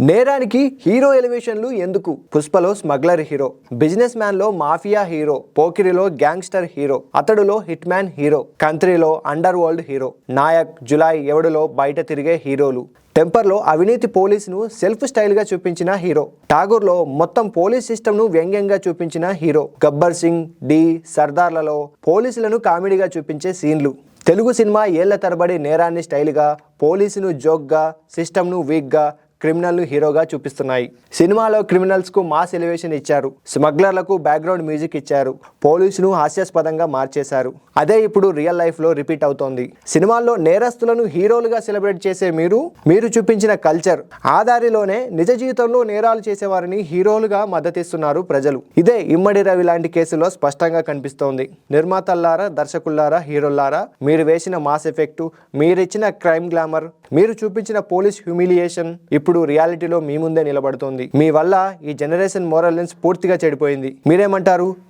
నేరానికి హీరో ఎలివేషన్లు ఎందుకు? పుష్పలో స్మగ్లర్ హీరో బిజినెస్ మ్యాన్లో మాఫియా హీరో పోకిరిలో గ్యాంగ్స్టర్ హీరో అతడులో hit man hero కంత్రీలో under world hero Nayak Julai ఎవడులో బయట తిరిగే హీరోలు. టెంపర్లో అవినీతి పోలీసును సెల్ఫ్ స్టైల్గా చూపించిన హీరో. ఠాగూర్లో మొత్తం పోలీస్ సిస్టమ్ను వ్యంగ్యంగా చూపించిన హీరో. గబ్బర్ సింగ్ డి సర్దార్లలో పోలీసులను కామెడీగా చూపించే సీన్లు. తెలుగు సినిమా ఏళ్ళ తరబడి నేరాన్ని స్టైల్గా పోలీసును జోక్గా సిస్టమ్ను వీక్గా క్రిమినల్ను హీరోగా చూపిస్తున్నాయి. సినిమాలో క్రిమినల్స్కు మాస్ ఎలివేషన్ ఇచ్చారు. స్మగ్లర్లకు బ్యాక్గ్రౌండ్ మ్యూజిక్ ఇచ్చారు. పోలీసును హాస్యాస్పదంగా మార్చేశారు. అదే ఇప్పుడు రియల్ లైఫ్లో రిపీట్ అవుతోంది. సినిమాల్లో నేరస్తులను హీరోలుగా సెలబ్రేట్ చేసే మీరు మీరు చూపించిన కల్చర్ ఆధారిలోనే నిజ జీవితంలో నేరాలు చేసేవారిని హీరోలుగా మద్దతిస్తున్నారు ప్రజలు. ఇదే ఇమ్మడి రవి లాంటి కేసులో స్పష్టంగా కనిపిస్తోంది. నిర్మాతల్లారా దర్శకుల్లారా హీరోల్లారా మీరు వేసిన మాస్ ఎఫెక్టు మీరిచ్చిన క్రైమ్ గ్లామర్ మీరు చూపించిన పోలీస్ హ్యూమిలియేషన్ ఇప్పుడు రియాలిటీలో మీ ముందే నిలబడుతోంది. మీ వల్ల ఈ జనరేషన్ మోరల్ లెన్స్ పూర్తిగా చెడిపోయింది. మీరేమంటారు?